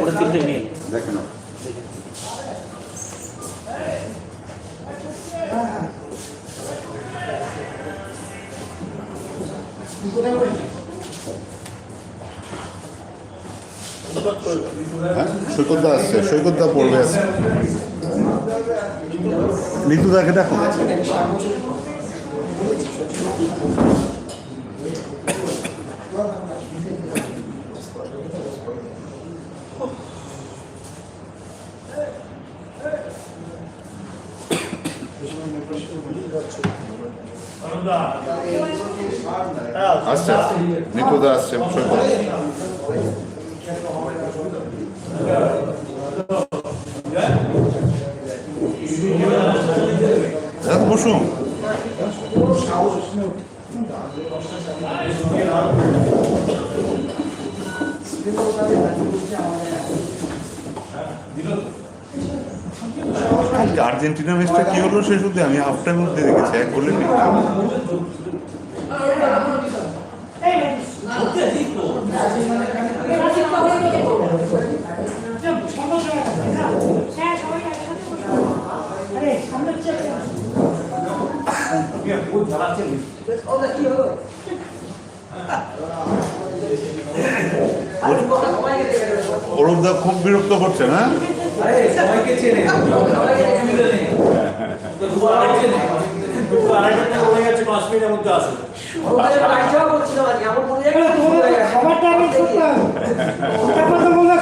ওটা তিনটে মেয়ে দেখেন সৈকতদা আসছে সৈকতদা পড়বে। আছে ঋতুদাকে দেখো। আসছে ঋতুদা আসছে সৈকত দেখো আর্জেন্টিনা ম্যাচটা কি হলো শেষ অব্দি আমি হাফ টাইম অব্দি দেখেছি, এক গোলে হ্যাঁ অরূপদা খুব বিরক্ত করছে না আরে সবাইকে চেনে।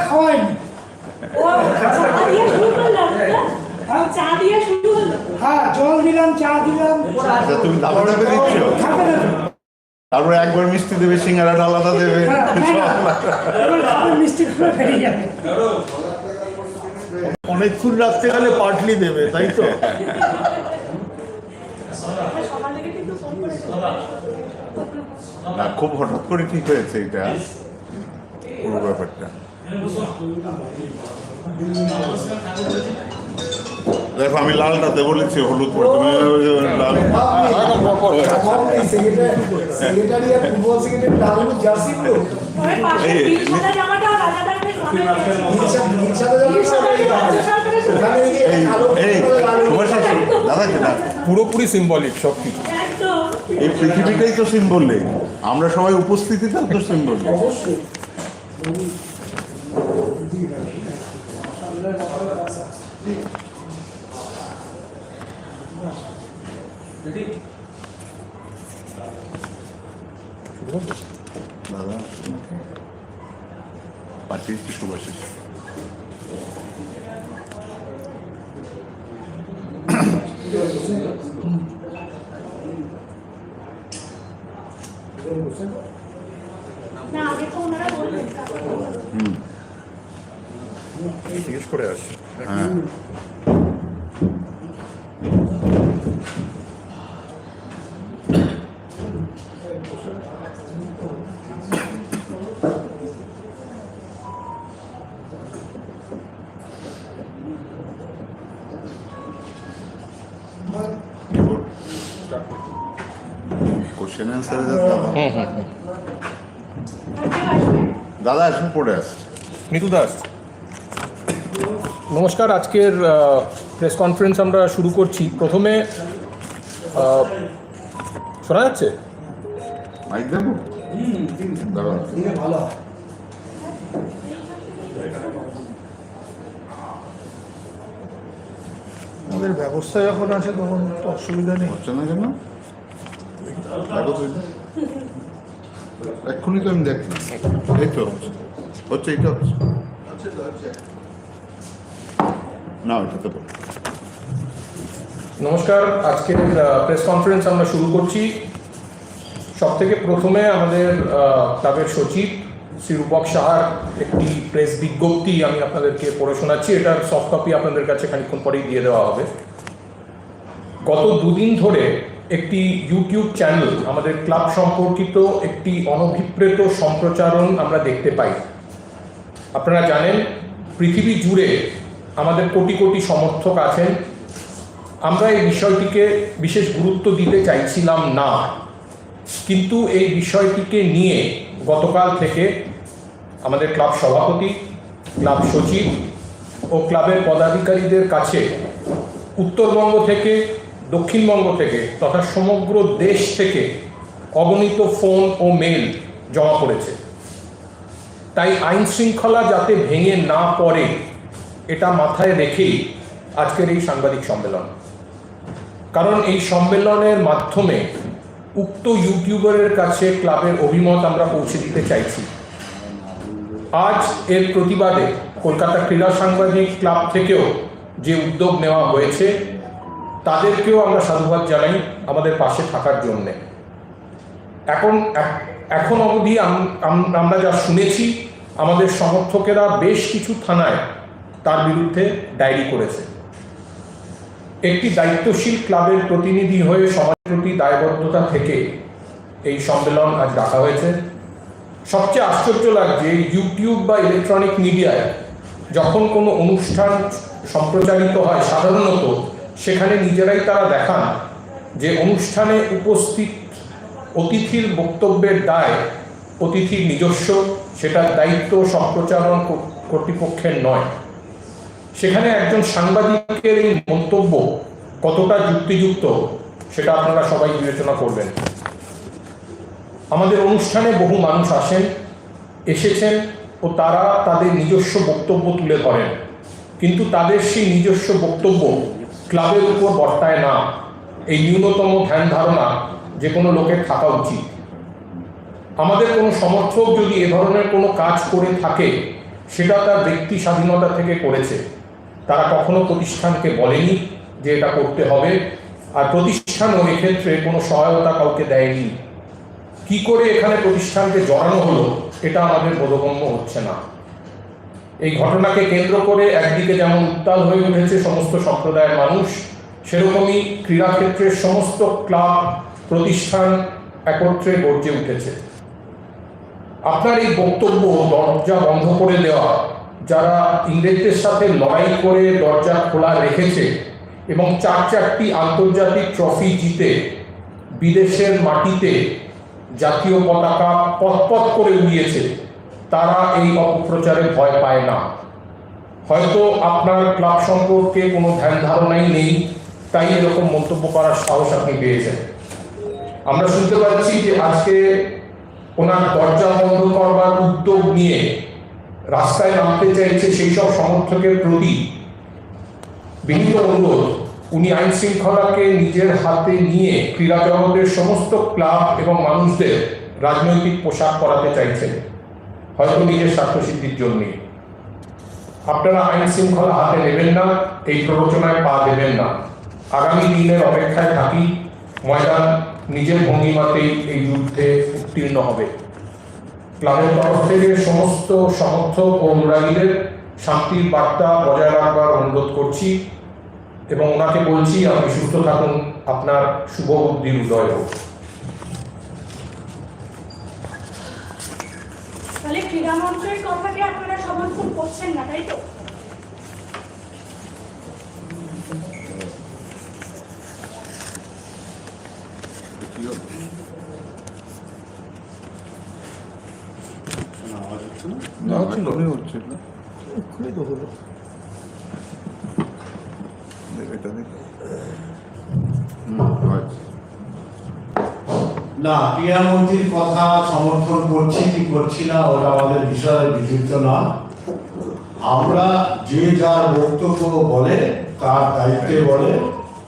খাওয়াইনি চা দিয়ে শুরু হলো হ্যাঁ জল দিলাম চা দিলাম তুমি দাবা দাবে দিচ্ছ? তারপরে একবার মিষ্টি দেবে সিঙ্গারাটা আলাদা দেবে। হ্যাঁ, মিষ্টি করে ফেলে যাবে। অনেকক্ষণ রাখতে গেলে পাটলি দেবে তাই তো? সকাল থেকে কিন্তু ফোন করেছিল না খুব হঠাৎ করে ঠিক হয়েছে এটা। পুরো ব্যাপারটা। দেখো আমি লালটাতে বলেছি হলুদ পরে তুমি লাল। সেক্রেটারি আর ফুটবল সেক্রেটারি লাগানো জার্সি পুরোপুরি সিম্বলিক সব কিছু এই পৃথিবীটাই তো সিম্বল নেই। আমরা সবাই উপস্থিতিটাও তো সিম্বল অবশ্যই দাদা পাঠিয়েছি সুভাষিস না আগে তো ওনারা বলবেন হুম জিজ্ঞেস করে আসি হ্যাঁ কোশ্চেন অ্যান্সারে দাদা আসুন পড়ে আসছে মিতু দাস। নমস্কার আজকের প্রেস কনফারেন্স আমরা শুরু করছি। প্রথমে শোনা যাচ্ছে? মাইক ভালো আমাদের ব্যবস্থা যখন আছে তখন তো অসুবিধা নেই। হচ্ছে না কেন। এক্ষুনি তো আমি দেখি এই তো। হচ্ছে এইটা হচ্ছে। না ওইটাতে বল। নমস্কার, আজকের প্রেস কনফারেন্স আমরা শুরু করছি। সব থেকে প্রথমে আমাদের ক্লাবের সচিব শ্রী রূপক সাহার একটি প্রেস বিজ্ঞপ্তি আমি আপনাদেরকে পড়ে শোনাচ্ছি। এটার সফট কপি আপনাদের কাছে খানিক্ষণ পরেই দিয়ে দেওয়া হবে। গত দুদিন ধরে একটি ইউটিউব চ্যানেল আমাদের ক্লাব সম্পর্কিত একটি অনভিপ্রেত সম্প্রচারণ আমরা দেখতে পাই। আপনারা জানেন, পৃথিবী জুড়ে আমাদের কোটি কোটি সমর্থক আছেন। আমরা এই বিষয়টিকে বিশেষ গুরুত্ব দিতে চাইছিলাম না। কিন্তু এই বিষয়টিকে নিয়ে গতকাল থেকে আমাদের ক্লাব সভাপতি ক্লাব সচিব ও ক্লাবের পদাধিকারীদের কাছে উত্তরবঙ্গ থেকে দক্ষিণবঙ্গ থেকে তথা সমগ্র দেশ থেকে অগণিত ফোন ও মেল জমা পড়েছে। তাই আইন শৃঙ্খলা যাতে ভেঙে না পড়ে, এটা মাথায় রেখেই আজকের এই সাংবাদিক সম্মেলন। কারণ এই সম্মেলনের মাধ্যমে উক্ত ইউটিউবারের কাছে ক্লাবের অভিমত আমরা পৌঁছে দিতে চাইছি। আজ এর প্রতিবাদে কলকাতা ক্রীড়া সাংবাদিক ক্লাব থেকেও যে উদ্যোগ নেওয়া হয়েছে তাদেরকেও আমরা সাধুবাদ জানাই আমাদের পাশে থাকার জন্যে। এখন এখন অবধি আম- আম- আমরা যা শুনেছি, আমাদের সমর্থকেরা বেশ কিছু থানায় তার বিরুদ্ধে ডায়েরি করেছে। একটি দায়িত্বশীল ক্লাবের প্রতিনিধি হয়ে সমাজের প্রতি দায়বদ্ধতা থেকে এই সম্মেলন আজ ডাকা হয়েছে। সবচেয়ে আশ্চর্য লাগছে, ইউটিউব বা ইলেকট্রনিক মিডিয়ায় যখন কোনো অনুষ্ঠান সম্প্রচারিত হয়, সাধারণত সেখানে নিজেরাই তারা দেখান যে অনুষ্ঠানে উপস্থিত অতিথির বক্তব্যের দায় অতিথির নিজস্ব সেটার দায়িত্ব সম্প্রচারণ কর- কর্তৃপক্ষের নয়। সেখানে একজন সাংবাদিকের এই মন্তব্য কতটা যুক্তিযুক্ত, সেটা আপনারা সবাই বিবেচনা করবেন। আমাদের অনুষ্ঠানে বহু মানুষ আসেন, এসেছেন ও তারা তাদের নিজস্ব বক্তব্য তুলে ধরেন। কিন্তু তাদের সেই নিজস্ব বক্তব্য ক্লাবের উপর বর্তায় না। এই ন্যূনতম ধ্যান ধারণা যে কোনো লোকের থাকা উচিত। আমাদের কোনো সমর্থক যদি এ ধরনের কোনো কাজ করে থাকে, সেটা তার ব্যক্তি স্বাধীনতা থেকে করেছে। তারা কখনো প্রতিষ্ঠানকে বলেনি যে এটা করতে হবে, আর প্রতিষ্ঠানও এক্ষেত্রে কোনো সহায়তা কাউকে দেয়নি। কি করে এখানে প্রতিষ্ঠানকে জড়ানো হলো, এটা আমাদের বোধগম্য হচ্ছে না। এই ঘটনাকে কেন্দ্র করে একদিকে যেমন উত্তাল হয়ে উঠেছে সমস্ত সম্প্রদায়ের মানুষ, সেরকমই ক্রীড়াক্ষেত্রের সমস্ত ক্লাব, প্রতিষ্ঠান একত্রে গর্জে উঠেছে। আপনার এই বক্তব্য দরজা বন্ধ করে দেওয়া, যারা ইংরেজদের সাথে লড়াই করে দরজা খোলা রেখেছে এবং চার চারটি আন্তর্জাতিক ট্রফি জিতে বিদেশের মাটিতে জাতীয় পতাকা পথপথ করে উড়িয়েছে তারা এই অপপ্রচারে ভয় পায় না। হয়তো আপনার ক্লাব সম্পর্কে কোনো ধ্যান ধারণাই নেই, তাই এরকম মন্তব্য করার সাহস আপনি পেয়েছেন। আমরা শুনতে পাচ্ছি যে আজকে ওনার দরজা বন্ধ করবার উদ্যোগ নিয়ে রাস্তায় নামতে চাইছে সেই সব সমর্থকের প্রতি বিনীত অনুরোধ, উনি আইন শৃঙ্খলাকে নিজের হাতে নিয়ে ক্রীড়া জগতের সমস্ত ক্লাব এবং মানুষদের রাজনৈতিক পোশাক করাতে চাইছেন। হয়তো নিজের স্বার্থসিদ্ধির জন্যই আপনারা আইন শৃঙ্খলা হাতে নেবেন না, এই প্ররোচনায় পা দেবেন না। আগামী দিনের অপেক্ষায় থাকি, ময়দান নিজের ভঙ্গিমাতেই এই যুদ্ধে উত্তীর্ণ হবে। ক্লাবের তরফ থেকে সমস্ত সমর্থক ও অনুরাগীদের শান্তির বার্তা বজায় রাখবার অনুরোধ করছি এবং ওনাকে বলছি, আপনি সুস্থ থাকুন, আপনার শুভ বুদ্ধির উদয় হোক। তাহলে কথাকে আপনারা সমর্থন করছেন না তাই তো? না তো হলো। এটা দেখ। হুম। না ক্রীড়ামন্ত্রীর কথা সমর্থন করছি কি করছি না, ওটা আমাদের বিষয়ে বিযুক্ত না। আমরা যে যার বক্তব্য বলে, তার দায়িত্বে বলে,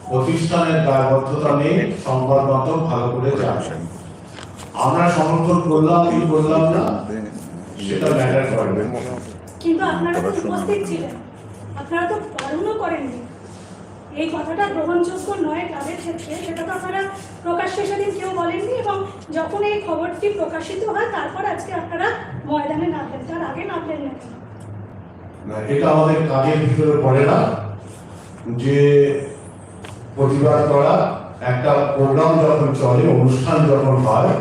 প্রতিষ্ঠানের দায়বদ্ধতা নেই, সংবাদ মাধ্যম ভালো করে জানছেন আমরা সমর্থন করলাম কি করলাম না, সেটা ম্যাটার করবে কিন্তু আপনারা তো উপস্থিত ছিলেন। আপনারা তো বারণও করেননি। এই কথাটা গ্রহণযোগ্য নয় ক্লাবের ক্ষেত্রে সেটা তো আপনারা প্রকাশ্যে সেদিন কেউ বলেননি এবং যখন এই খবরটি প্রকাশিত হয় তারপর আজকে আপনারা ময়দানে নামলেন তার আগে নামলেন? না, এটা আমাদের কাজের ভিতরে পড়ে না যে প্রতিবাদ করা একটা প্রোগ্রাম যখন চলে অনুষ্ঠান যখন হয়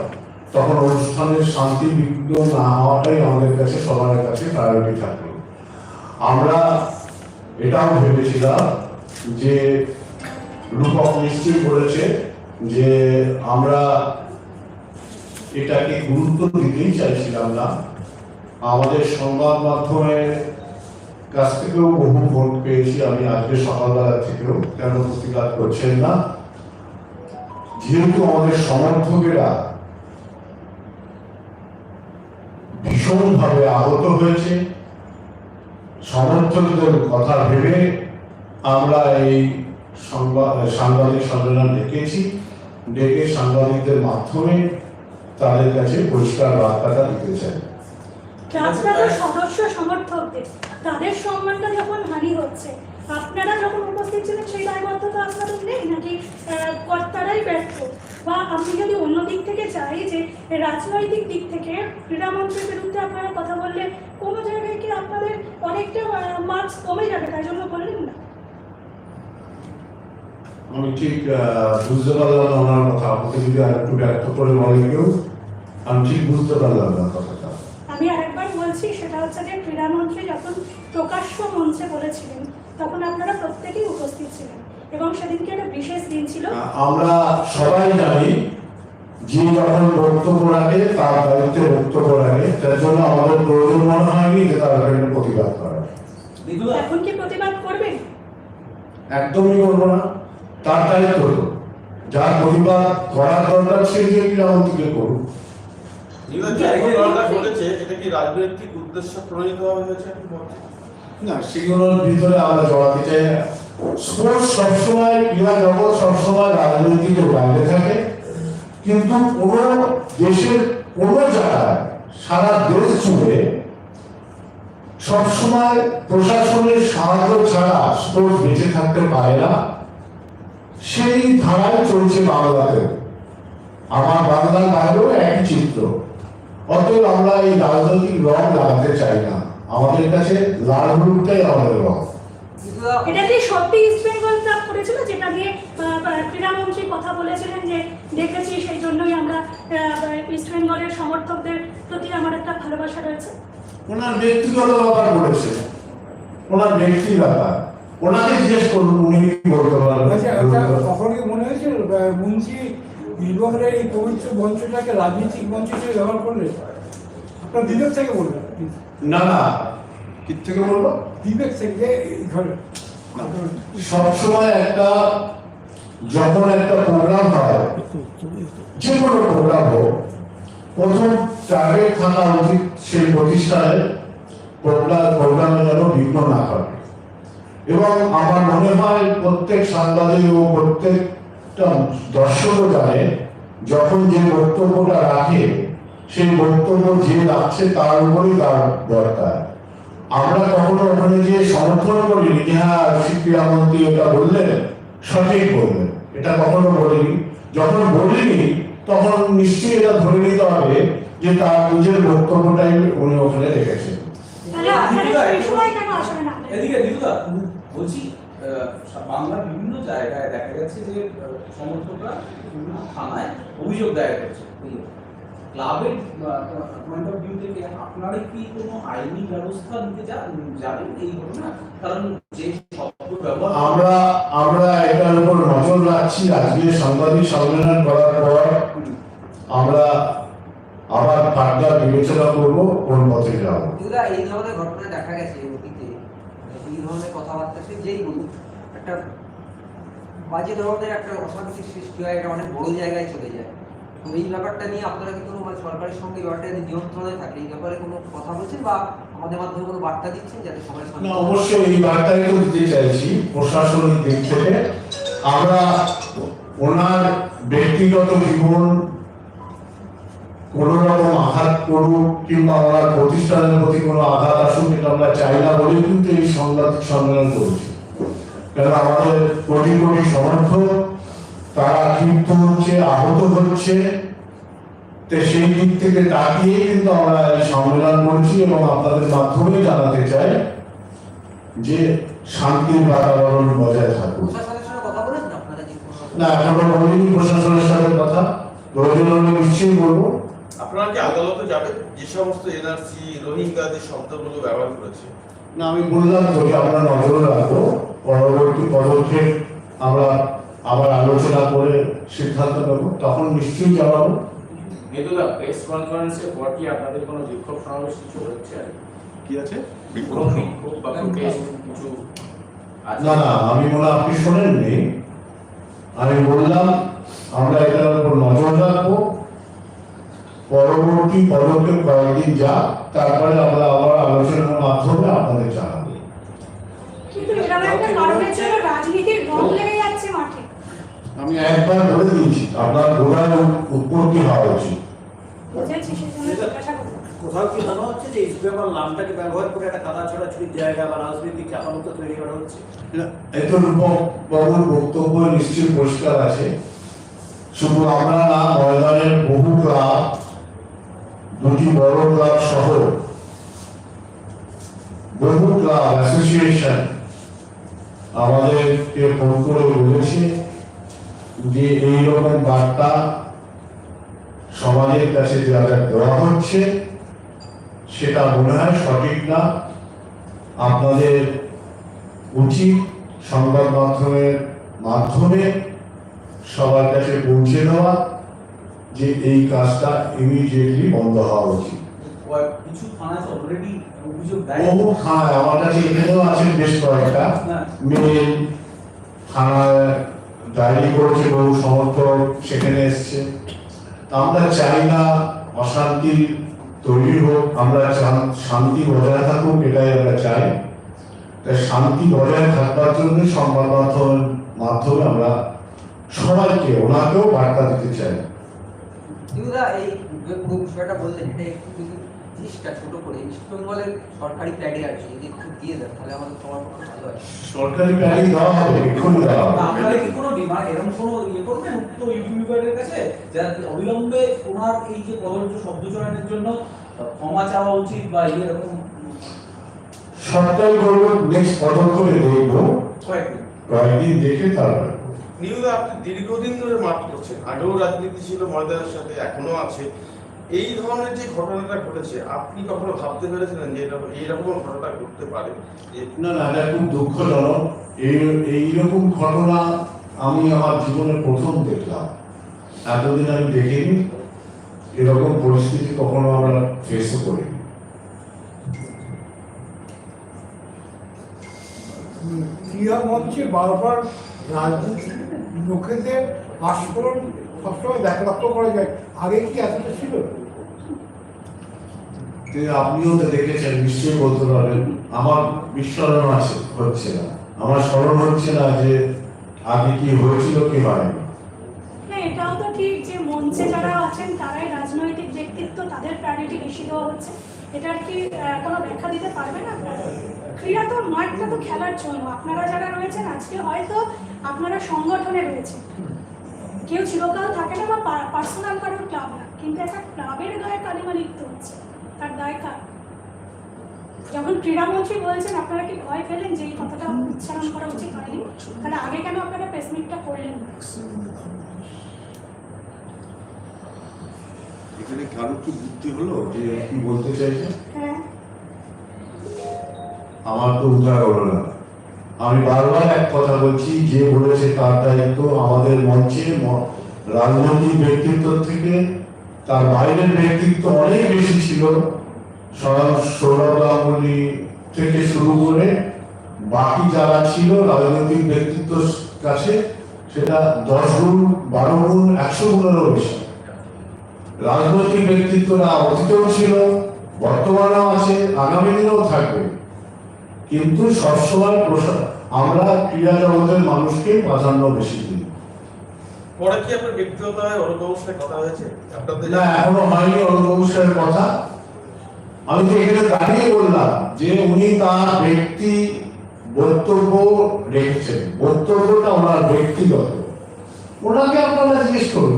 তখন অনুষ্ঠানের শান্তি বিঘ্ন না হওয়াটাই আমাদের কাছে সবার কাছে প্রায়োরিটি থাকবে আমরা এটাও ভেবেছিলাম যে রূপক নিশ্চয়ই বলেছে যে আমরা এটাকে গুরুত্ব দিতেই চাইছিলাম না। আমাদের সংবাদ মাধ্যমের কাছ থেকেও বহু ভোট পেয়েছি আমি আজকে সকালবেলা থেকেও, কেন প্রতিবাদ করছেন না? যেহেতু আমাদের সমর্থকেরা ভীষণভাবে আহত হয়েছে, সমর্থকদের কথা ভেবে আমরা এই সংবাদ সাংবাদিক সম্মেলন ডেকেছি। ডেকে সাংবাদিকদের মাধ্যমে তাদের কাছে পরিষ্কার বার্তাটা দিতে চাই। রাজনীতির সদস্য সমর্থকদের, তাদের সম্মানটা যখন হানি হচ্ছে, আপনারা যখন উপস্থিত ছিলেন, সেই দায়বদ্ধতা আপনাদের নেই? নাকি কর্তারাই ব্যর্থ? বা আমি যদি অন্য দিক থেকে চাই যে, রাজনৈতিক দিক থেকে ক্রীড়ামন্ত্রীর বিরুদ্ধে আপনারা কথা বললে কোনো জায়গায় কি আপনাদের অনেকটা মার্কস কমে যাবে? তাই জন্য বললেন আমি ঠিক আহ, বুঝতে পারলাম না ওনার কথা। আমাকে যদি আর একটু ব্যক্ত করে বলে কেউ আমি ঠিক বুঝতে পারলাম না কথাটা। আমি আরেকবার বলছি সেটা হচ্ছে যে ক্রীড়ামন্ত্রী যখন প্রকাশ্য মঞ্চে বলেছিলেন তখন আপনারা প্রত্যেকেই উপস্থিত ছিলেন। এবং সেদিনকে একটা বিশেষ দিন ছিল। আমরা সবাই জানি যে যখন বক্তব্য রাখে তার দায়িত্বে বক্তব্য রাখে। তার জন্য আমাদের প্রয়োজন মনে হয়নি যে তার প্রতিবাদ করা। এখন কি প্রতিবাদ করবেন? একদমই করব না। তার দায়িত্ব তো। যার প্রতিবাদ করার দরকার সে গিয়ে ক্রীড়ামন্ত্রীকে করুক এবার যে ঘটনাটা ঘটেছে এটা কি রাজনৈতিক উদ্দেশ্য প্রণীত হয়েছে না সেগুলোর ভিতরে আমরা জড়াতে চাই না। স্পোর্টস সবসময় ক্রীড়া জগৎ সবসময় রাজনৈতিকের বাইরে থাকে। কিন্তু কোনো দেশের কোনো জায়গায় সারা দেশ জুড়ে সবসময় প্রশাসনের সাহায্য ছাড়া স্পোর্টস বেঁচে থাকতে পারে না। সেই ধারায় চলছে বাংলাতে। আমার বাংলার বাইরেও একই চিত্র। অতএব আমরা এই রাজনৈতিক রং লাগাতে চাই না। আমাদের কাছে লাল হলুদটাই আমাদের রং। এটা কি সত্যি ইস্ট বেঙ্গল ক্লাব করেছিল যেটা আহ, ক্রীড়ামন্ত্রী কথা বলেছিলেন যে দেখেছি সেই জন্যই আমরা ইস্ট বেঙ্গলের সমর্থকদের প্রতি আমার একটা ভালোবাসা রয়েছে। ওনার ব্যক্তিগত ব্যাপার বলেছে। ওনার ব্যক্তি ব্যাপার। ওনাকে জিজ্ঞেস করুন উনি কি বলতে আচ্ছা আচ্ছা, পারবেন কখনো কি মনে হয়েছিল মুন্সি এই পবিত্র মঞ্চটাকে রাজনৈতিক মঞ্চ হিসেবে ব্যবহার করলে? আপনার বিবেক থেকে বলবেন না না কি থেকে বলব? বিবেক থেকে ধরে সবসময় একটা যখন একটা প্রোগ্রাম হয় যে কোনো প্রোগ্রাম হোক প্রথম টার্গেট থাকা উচিত সেই প্রতিষ্ঠানের প্রোগ্রাম প্রোগ্রামে যেন বিঘ্ন না ঘটে এবং আমার মনে হয় প্রত্যেক সাংবাদিক ও প্রত্যেকটা দর্শকও জানে, যখন যে বক্তব্যটা রাখে, সেই বক্তব্য যে রাখছে তার উপরেই তার দরকার। আমরা কখনো ওখানে গিয়ে সমর্থন করিনি। যে হ্যাঁ ক্রীড়ামন্ত্রী এটা বললেন, সঠিক বললেন। এটা কখনো বলিনি। যখন বলিনি, তখন নিশ্চয়ই এটা ধরে নিতে হবে যে তার নিজের বক্তব্যটাই উনি ওখানে রেখেছেন। এদিকে দিদুদা বলছি বাংলার বিভিন্ন জায়গায় দেখা গেছে যে সমর্থকরা বিভিন্ন থানায় অভিযোগ দায়ের করছে। ক্লাবের পয়েন্ট অফ ভিউ থেকে আপনারা কি কোনো আইনি ব্যবস্থা নিতে যাবেন এই ঘটনা? কারণ যে ব্যবহার আমরা আমরা এটার উপর নজর রাখছি। আজকে সাংবাদিক সম্মেলন করার পর আমরা আবার ফার্দার বিবেচনা করব কোন পথে যাব? এই ধরনের ঘটনা দেখা গেছে অতীতে। এই ধরনের কথাবার্তা সে যেই বলুক একটা বাজে ধরনের একটা অশান্তির সৃষ্টি হয় এটা অনেক বড় জায়গায় চলে যায়। তো এই ব্যাপারটা নিয়ে আপনারা কি কোনো মানে সরকারের সঙ্গে ব্যাপারটা যদি নিয়ন্ত্রণে থাকে? এই ব্যাপারে কোনো কথা বলছেন বা আমাদের মাধ্যমে কোনো বার্তা দিচ্ছেন যাতে সবাই না অবশ্যই এই বার্তাই তো দিতে চাইছি প্রশাসনিক দিক থেকে। আমরা ওনার ব্যক্তিগত জীবন কোন রকম আঘাত করুক কিংবা ওনার প্রতিষ্ঠানের প্রতি কোনো আঘাত আসুক এটা আমরা চাই না বলে কিন্তু এই সাংবাদিক সম্মেলন করেছি। কেন আমাদের কোটি কোটি সমর্থক তারা ক্ষিপ্ত হচ্ছে আহত হচ্ছে। তো সেই দিক থেকে তাকিয়ে কিন্তু আমরা এই সম্মেলন করছি এবং আপনাদের মাধ্যমে জানাতে চাই যে শান্তির বাতাবরণ বজায় থাকুক। না এখনও বলিনি প্রশাসনের সাথে কথা। প্রয়োজন হলে নিশ্চয়ই বলব। আপনারা কি আদালতে যাবেন যে সমস্ত এনআরসি রোহিঙ্গা যে শব্দগুলো ব্যবহার করেছে। না আমি বললাম তো যে আমরা নজর রাখব পরবর্তী পদক্ষেপ আমরা আবার আলোচনা করে সিদ্ধান্ত নেব তখন নিশ্চয়ই জানাব। নেতুদা প্রেস কনফারেন্সের পর কি আপনাদের কোনো বিক্ষোভ সমাবেশ কিছু হচ্ছে? আর কি আছে? বিক্ষোভ বিক্ষোভ বা কিছু না না আমি মনে আপনি শোনেননি। আমি বললাম আমরা এটার উপর নজর রাখব। পরবর্তী পদক্ষেপ কয়েকদিন যাক তারপরে আমরা আবার আলোচনার মাধ্যমে আপনাদের জানাব। যাচ্ছে মাঠে। আমি একবার বলে দিয়েছি আপনার গোড়ায় উৎপত্তি হওয়া উচিত। কোথাও কি মনে হচ্ছে যে ইস্ট বেঙ্গল নামটাকে ব্যবহার করে একটা কাদা ছড়াছড়ির জায়গা বা রাজনৈতিক চাপামুক্ত তৈরি করা হচ্ছে? এত বাবুর বক্তব্য নিশ্চয়ই পরিষ্কার আছে। শুধু আমরা না ময়দানের বহু ক্লাব দুটি বড় ক্লাব সহ বহু ক্লাব অ্যাসোসিয়েশন আমাদেরকে ফোন করে বলেছে যে এইরকম বার্তা সমাজের কাছে যা যা দেওয়া হচ্ছে, সেটা মনে হয় সঠিক না। আপনাদের উচিত সংবাদ মাধ্যমের মাধ্যমে সবার কাছে পৌঁছে দেওয়া। যে এই কাজটা ইমিডিয়েটলি বন্ধ হওয়া উচিত। বহু থানায় আমার কাছে এখানেও আছে বেশ কয়েকটা। হ্যাঁ। মেল থানায় ডায়েরি করেছে বহু সমর্থক সেখানে এসছে। আমরা চাই না অশান্তি তৈরি হোক আমরা শান্তি বজায় থাকুক এটাই আমরা চাই। তাই শান্তি বজায় থাকবার জন্য সংবাদ মাধ্যমের মাধ্যমে আমরা সবাইকে ওনাকেও বার্তা দিতে চাই। দিদা এই বিষয়টা বললেন এটা একটু যদি জিনিসটা ছোট করে ইস্ট বেঙ্গলের সরকারি প্যাডে আছে যদি একটু দিয়ে দেন তাহলে আমাদের তোমার পক্ষে ভালো হয়। সরকারি গাড়ি দেওয়া হবে এক্ষুনি দেওয়া হবে। আপনারা কি কোনো ডিমান্ড এরকম কোনো ইয়ে করবেন তো ইউটিউবারের কাছে যারা অবিলম্বে ওনার এই যে শব্দ চয়নের জন্য ক্ষমা চাওয়া উচিত বা এরকম সরকারি বলব নেক্সট পদক্ষেপে দেখব? কয়েকদিন। কয়েকদিন দেখে তারপরে। নিউদা আপনি দীর্ঘদিন ধরে মাঠ করছেন আগেও রাজনীতি ছিল ময়দানের সাথে এখনও আছে। এই ধরনের যে ঘটনাটা ঘটেছে আপনি কখনো ভাবতে পেরেছিলেন যে এরকম এইরকম ঘটনা ঘটতে পারে? না না এটা খুব দুঃখজনক। এই এইরকম ঘটনা আমি আমার জীবনে প্রথম দেখলাম। এতদিন আমি দেখিনি। এরকম পরিস্থিতি কখনো আমরা ফেসও করিনি। ক্রীড়া মঞ্চে বারবার রাজনীতি লোকেদের আস্ফোরণ সবসময় দেখা লক্ষ্য করা যায়। আগে কি এতটা ছিল? আপনিও তো দেখেছেন নিশ্চয়ই বলতে পারবেন আমার বিস্মরণ আছে হচ্ছে না। আমার স্মরণ হচ্ছে না যে আগে কি হয়েছিল কি হয়নি। না এটাও তো ঠিক যে মঞ্চে যারা আছেন তারাই রাজনৈতিক ব্যক্তিত্ব তাদের প্রায়োরিটি বেশি দেওয়া হচ্ছে। এটার কি কোনো ব্যাখ্যা দিতে পারবেন আপনারা? ক্রীড়া তো, মাঠটা তো খেলার জন্য। আপনারা যারা রয়েছেন, আজকে হয়তো আপনারা সংগঠনে রয়েছেন। কেউ চিরকাল থাকে না বা পার্সোনাল কারোর ক্লাব না। কিন্তু একটা ক্লাবের গায়ে কালিমা লিখতে হচ্ছে। তার দায় কার? যখন ক্রীড়ামন্ত্রী বলছেন, আপনারা কি ভয় পেলেন যে এই কথাটা উচ্চারণ করা উচিত হয়নি? তাহলে আগে কেন আপনারা প্রেসমিটটা করলেন এখানে কারও কি বুদ্ধি হলো যে কি বলতে চাইছেন? আমার তো উদ্ধার হলো না। আমি বারবার এক কথা বলছি, যে বলেছে তার দায়িত্ব আমাদের মঞ্চে রাজনৈতিক ব্যক্তিত্ব থেকে। তার বাইরের ব্যক্তিত্ব অনেক বেশি ছিল। থেকে শুরু করে বাকি যারা ছিল রাজনৈতিক ব্যক্তিত্ব কাছে, সেটা দশ গুণ, বারো গুণ, একশো গুণেরও বেশি। রাজনৈতিক ব্যক্তিত্বরা অতীতেও ছিল, বর্তমানেও আছে, আগামী দিনেও থাকবে। কিন্তু সবসময় আমরা ক্রীড়া জগতের মানুষকে প্রাধান্য বেশি দিই। পরে কি আপনার ব্যক্তিগতভাবে অনুভবের কথা হয়েছে? আপনাদের না এখনও হয়নি কথা। আমি তো এখানে দাঁড়িয়ে বললাম যে উনি তার ব্যক্তি বক্তব্য রেখেছেন। বক্তব্যটা ওনার ব্যক্তিগত। ওনাকে আপনারা জিজ্ঞেস করুন।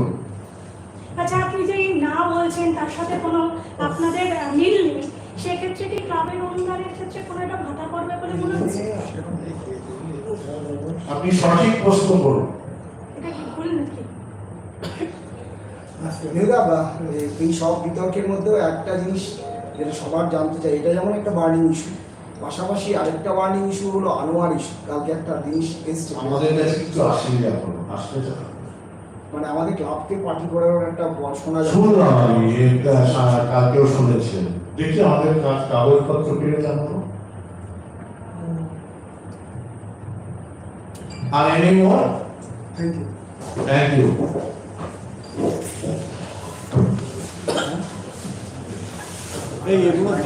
আচ্ছা আপনি যে না বলছেন তার সাথে কোনো আপনাদের মিল নেই? সেক্ষেত্রে কি ক্লাবের অনুদানের ক্ষেত্রে কোনো একটা ভাতা পড়বে বলে মনে হচ্ছে? আপনি সঠিক প্রশ্ন করুন। এটা কি ভুল নাকি? এই সব বিতর্কের মধ্যেও একটা জিনিস যেটা সবার জানতে চাই এটা যেমন একটা বার্নিং ইস্যু পাশাপাশি আরেকটা বার্নিং ইস্যু হলো আনোয়ার ইস্যু কালকে একটা জিনিস এসছে। আমাদের কাছে কিছু আসেনি এখনও মানে আমাদের ক্লাবকে পার্টি করার একটা শোনা যাচ্ছে। শুনলাম আমি সা- কালকেও শুনেছেন দেখি আমাদের কাজ কাগজপত্র পেয়ে জানব আর any more thank you thank you এই এগুলো